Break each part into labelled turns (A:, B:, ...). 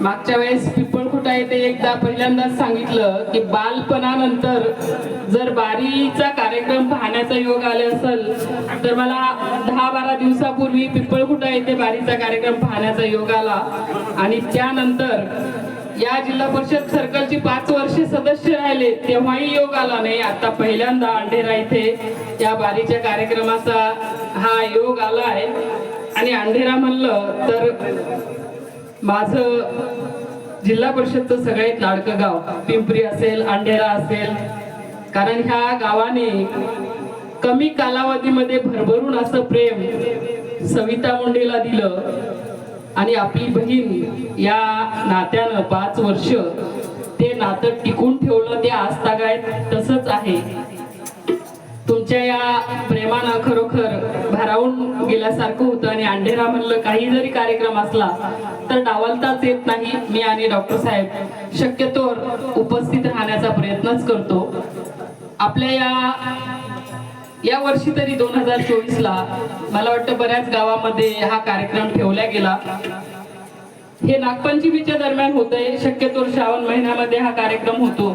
A: मागच्या वेळेस पिंपळखुटा येथे एकदा पहिल्यांदाच सांगितलं की बालपणानंतर जर बारीचा कार्यक्रम पाहण्याचा योग आले असेल तर मला दहा बारा दिवसापूर्वी पिंपळखुटा येथे बारीचा कार्यक्रम पाहण्याचा योग आला. आणि त्यानंतर या जिल्हा परिषद सर्कलची पाच वर्षे सदस्य राहिले तेव्हाही योग आला नाही. आता पहिल्यांदा अंढेरा इथे या बारीच्या कार्यक्रमाचा हा योग आला आहे. आणि अंधेरा म्हणलं तर माझं जिल्हा परिषदचं सगळ्यात लाडकं गाव पिंपरी असेल अंडेरा असेल. कारण ह्या गावाने कमी कालावधीमध्ये भरभरून असं प्रेम सविता मुंडेला दिलं आणि आपली बहीण या नात्यानं पाच वर्ष ते नातं टिकून ठेवलं ते आजतागायत तसंच आहे. तुमच्या या प्रेमानं खरोखर भारावून गेल्यासारखं होतं आणि अंडेरा म्हणलं काही जरी कार्यक्रम असला तर डावलताच येत नाही मी आणि डॉक्टर साहेब. शक्यतोवर उपस्थित राहण्याचा प्रयत्नच करतो. आपल्या या या वर्षी तरी दोन हजार चोवीसला मला वाटतं बऱ्याच गावामध्ये हा कार्यक्रम ठेवला गेला. हे नागपंचमीच्या दरम्यान होत आहे शक्यतो श्रावण महिन्यामध्ये हा कार्यक्रम होतो.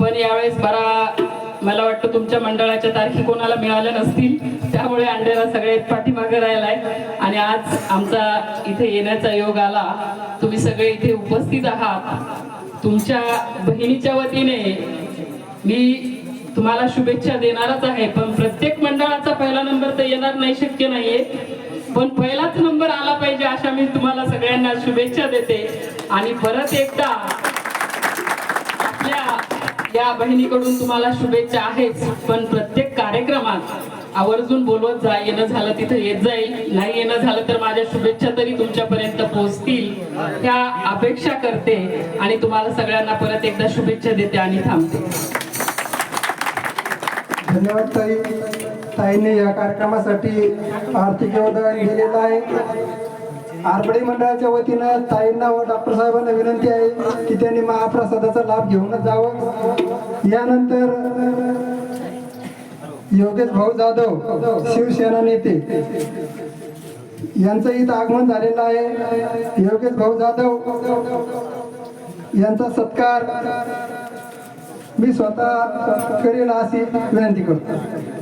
A: पण यावेळेस बरा मला वाटतं तुमच्या मंडळाच्या तारखी कोणाला मिळाल्या नसतील त्यामुळे अंड्याला सगळे पाठीमागे राहिलाय. आणि आज आमचा इथे येण्याचा योग आला. तुम्ही सगळे इथे उपस्थित आहात. तुमच्या बहिणीच्या वतीने मी तुम्हाला शुभेच्छा देणारच आहे पण प्रत्येक मंडळाचा पहिला नंबर तर येणार नाही शक्य नाहीये. पण पहिलाच नंबर आला पाहिजे अशा मी तुम्हाला सगळ्यांना शुभेच्छा देते. आणि परत एकदा या बहिणीकडून तुम्हाला शुभेच्छा आहेच पण प्रत्येक कार्यक्रमात आवर्जून बोलवत जा येणं झालं तिथं येत जाईल. नाही येणं झालं तर माझ्या शुभेच्छा तरी तुमच्यापर्यंत पोहोचतील. त्या अपेक्षा करते आणि तुम्हाला सगळ्यांना परत एकदा शुभेच्छा देते आणि थांबते.
B: धन्यवाद ताई. ताईने या कार्यक्रमासाठी आर्थिक योगदान दिलेलं आहे. आरबडी मंडळाच्या वतीनं ताईंना व डॉक्टर साहेबांना विनंती आहे की त्यांनी महाप्रसादाचा लाभ घेऊनच जावं. यानंतर योगेश भाऊ जाधव शिवसेना नेते. यांचं इथं आगमन झालेलं आहे. योगेश भाऊ जाधव यांचा सत्कार मी स्वतः करेल अशी विनंती करतो.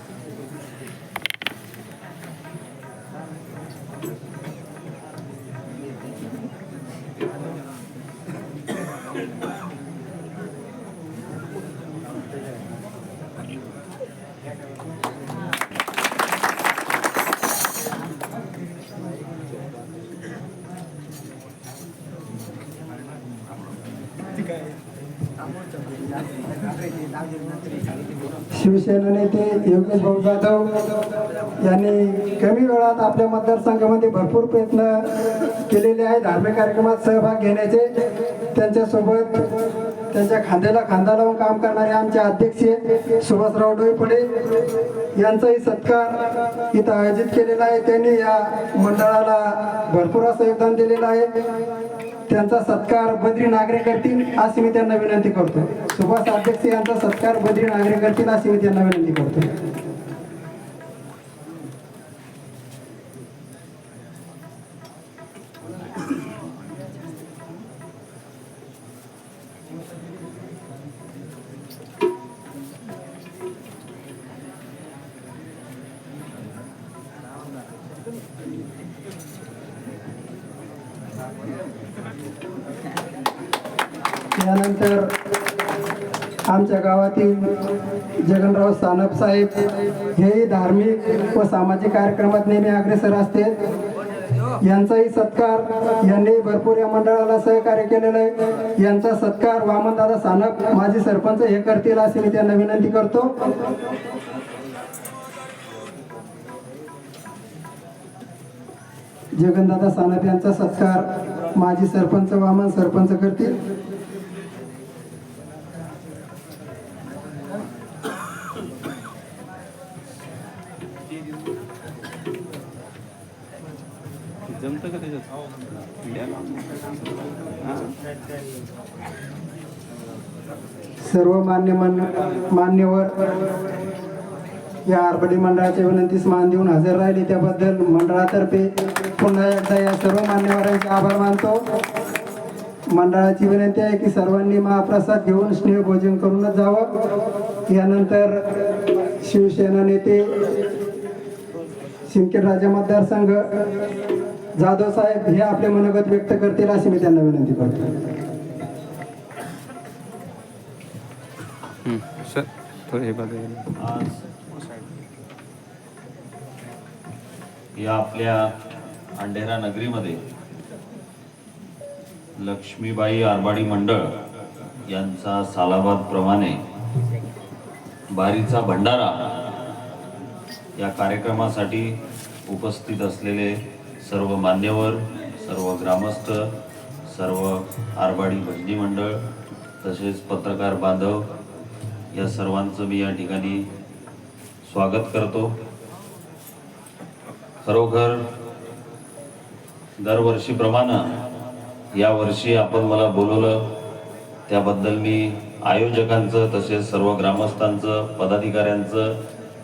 B: शिवसेना नेते योगेश भाऊ जाधव यांनी कमी वेळात आपल्या मतदारसंघामध्ये भरपूर प्रयत्न केलेले आहे धार्मिक कार्यक्रमात सहभाग घेण्याचे. त्यांच्यासोबत त्यांच्या खांद्याला खांदा लावून काम करणारे आमचे अध्यक्ष सुभाषराव डोईपडे यांचाही सत्कार इथं आयोजित केलेला आहे. त्यांनी या मंडळाला भरपूर असं योगदान दिलेलं आहे. त्यांचा सत्कार बद्री नागरे करतील अशी मी त्यांना विनंती करतो. सुभाष अध्यक्ष यांचा सत्कार बद्री नागरे करतील अशी मी त्यांना विनंती करतो. त्यानंतर आमच्या गावातील जगनराव सानप साहेब हेही धार्मिक व सामाजिक कार्यक्रमात नेहमी अग्रेसर असते. यांचाही सत्कार यांनी भरपूर या मंडळाला सहकार्य केलेलं आहे. यांचा सत्कार वामनदादा सानप माजी सरपंच हे करतील असे मी त्यांना विनंती करतो. जगनदादा सानप यांचा सत्कार माजी सरपंच वामन सरपंच करतील. सर्व मान्य मान्यवर या आरबडी मंडळाच्या विनंतीस मान देऊन हजर राहिले. त्याबद्दल मंडळातर्फे पुन्हा एकदा या सर्व मान्यवरांचे आभार मानतो. मंडळाची विनंती आहे की सर्वांनी महाप्रसाद घेऊन स्नेहभोजन करूनच जावं. यानंतर शिवसेना नेते सिंदखेड राजा मतदारसंघ जाधव साहेब हे आपले मनोगत व्यक्त करतील अशी मी त्यांना विनंती करतो.
C: सर थोडं हे बघा
D: या आपल्या अंधेरा नगरीमध्ये लक्ष्मीबाई आरबाडी मंडळ यांचा सालाबाद प्रमाणे बारीचा भंडारा या कार्यक्रमासाठी उपस्थित असलेले सर्व मान्यवर सर्व ग्रामस्थ सर्व आरबाडी भजनी मंडळ तसेच पत्रकार बांधव या सर्वांचं मी या ठिकाणी स्वागत करतो. खरोखर दरवर्षीप्रमाणे यावर्षी आपण मला बोलवलं त्याबद्दल मी आयोजकांचं तसेच सर्व ग्रामस्थांचं पदाधिकाऱ्यांचं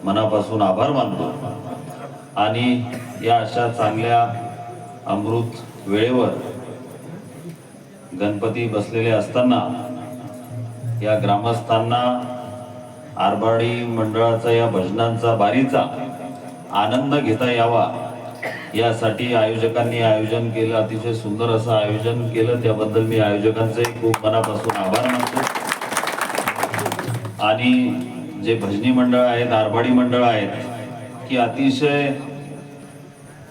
D: मनापासून आभार मानतो. आणि या अशा चांगल्या अमृत वेळेवर गणपती बसलेले असताना या ग्रामस्थांना आरबाडी मंडळाचा या भजनांचा बारीचा आनंद घेता यावा. यासाठी आयोजकांनी आयोजन केलं अतिशय सुंदर असं आयोजन केलं. त्याबद्दल मी आयोजकांचे खूप मनापासून आभार मानतो. आणि जे भजनी मंडळ आहेत आरबाडी मंडळ आहेत की अतिशय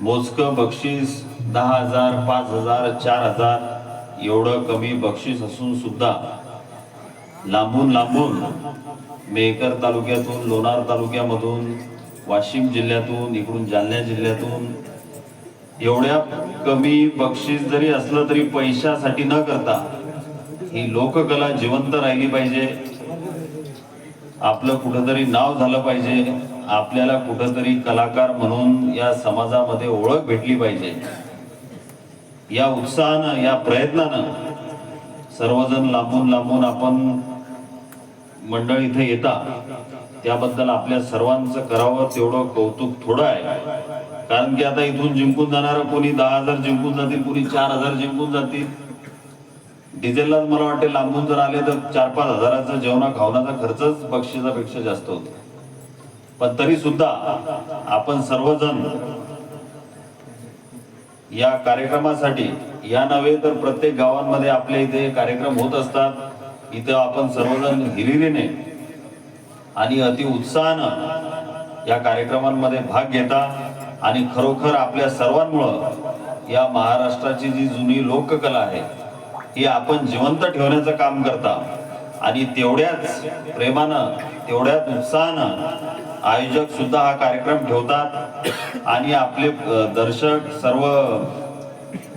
D: मोजकं बक्षीस दहा हजार पाच हजार चार हजार एवढं कमी बक्षीस असून सुद्धा लांबून लांबून मेहकर तालुक्यातून लोणार तालुक्यामधून वाशिम जिल्ह्यातून इकडून जालना जिल्ह्यातून एवढ्या कमी बक्षीस जरी असलं तरी पैशासाठी न करता ही लोककला जिवंत राहिली पाहिजे. आपलं कुठंतरी नाव झालं पाहिजे. आपल्याला कुठंतरी कलाकार म्हणून या समाजामध्ये ओळख भेटली पाहिजे. या उत्साहानं या प्रयत्नानं सर्वजण लांबून लांबून आपण मंडळ इथे येता त्याबद्दल आपल्या सर्वांचं करावं तेवढं कौतुक थोडं आहे. कारण की आता इथून जिंकून जाणार कोणी दहा हजार जिंकून जातील कोणी चार हजार जिंकून जातील. डिझेलला मला वाटते लांबून जर आले तर चार पाच हजाराचा जेवणा खावण्याचा खर्चच बक्षिसापेक्षा जास्त होतो. पण तरी सुद्धा आपण सर्वजण या कार्यक्रमासाठी या नव्हे तर प्रत्येक गावांमध्ये आपल्या इथे कार्यक्रम होत असतात. इथं आपण सर्वजण हिरिरीने आणि अति उत्साहानं या कार्यक्रमांमध्ये भाग घेता आणि खरोखर आपल्या सर्वांमुळं या महाराष्ट्राची जी जुनी लोककला आहे ही आपण जिवंत ठेवण्याचं काम करता. आणि तेवढ्याच प्रेमानं तेवढ्याच उत्साहानं आयोजक सुद्धा हा कार्यक्रम ठेवतात. आणि आपले दर्शक सर्व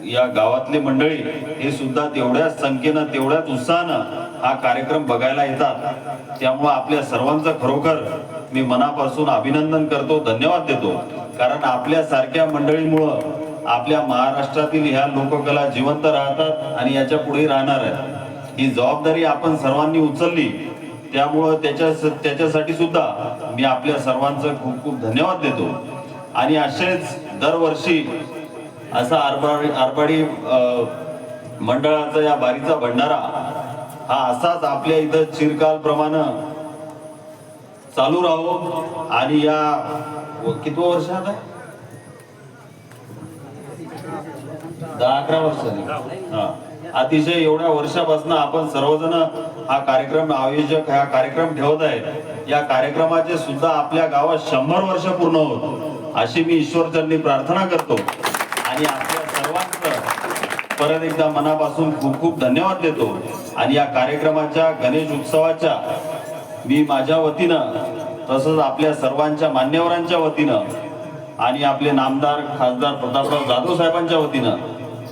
D: या गावातले मंडळी हे सुद्धा तेवढ्याच संख्येनं तेवढ्याच उत्साहानं हा कार्यक्रम बघायला येतात. त्यामुळं आपल्या सर्वांचं खरोखर मी मनापासून अभिनंदन करतो धन्यवाद देतो. कारण आपल्या सारख्या मंडळीमुळं आपल्या महाराष्ट्रातील ह्या लोककला जिवंत राहतात आणि याच्यापुढे राहणार आहेत. ही जबाबदारी आपण सर्वांनी उचलली. त्यामुळं त्याच्या त्याच्यासाठी सुद्धा मी आपल्या सर्वांचं खूप खूप धन्यवाद देतो. आणि असेच दरवर्षी असा आरबाडी आरबाडी मंडळाचा या बारीचा भंडारा हा असाच आपल्या इथं चिरकालप्रमाणे चालू राहो. आणि या व- वर्ष आता? दहा अकरा वर्ष हा. अतिशय एवढ्या वर्षापासून आपण सर्वजण हा कार्यक्रम आयोजक हा कार्यक्रम ठेवत आहे. या कार्यक्रमाचे सुद्धा आपल्या गावात शंभर वर्ष पूर्ण होत. अशी मी ईश्वरचरणी प्रार्थना करतो. आणि आपल्या सर्वांचं परत एकदा मनापासून खूप खूप धन्यवाद देतो. आणि या कार्यक्रमाच्या गणेश उत्सवाच्या मी माझ्या वतीनं तसंच आपल्या सर्वांच्या मान्यवरांच्या वतीनं आणि आपले नामदार खासदार प्रतापराव जाधव साहेबांच्या वतीनं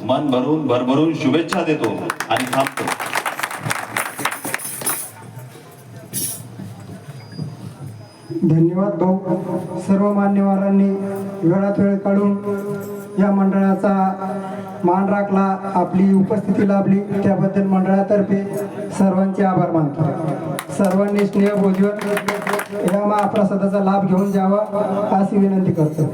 D: मन भरून भरभरून शुभेच्छा देतो आणि थांबतो.
B: धन्यवाद भाऊ. सर्व मान्यवरांनी वेळात वेळ काढून या मंडळाचा मान राखला आपली उपस्थिती लाभली. त्याबद्दल मंडळातर्फे सर्वांचे आभार मानतो. सर्वांनी स्नेह भोजन या महाप्रसादाचा लाभ घेऊन जावा अशी विनंती करतो.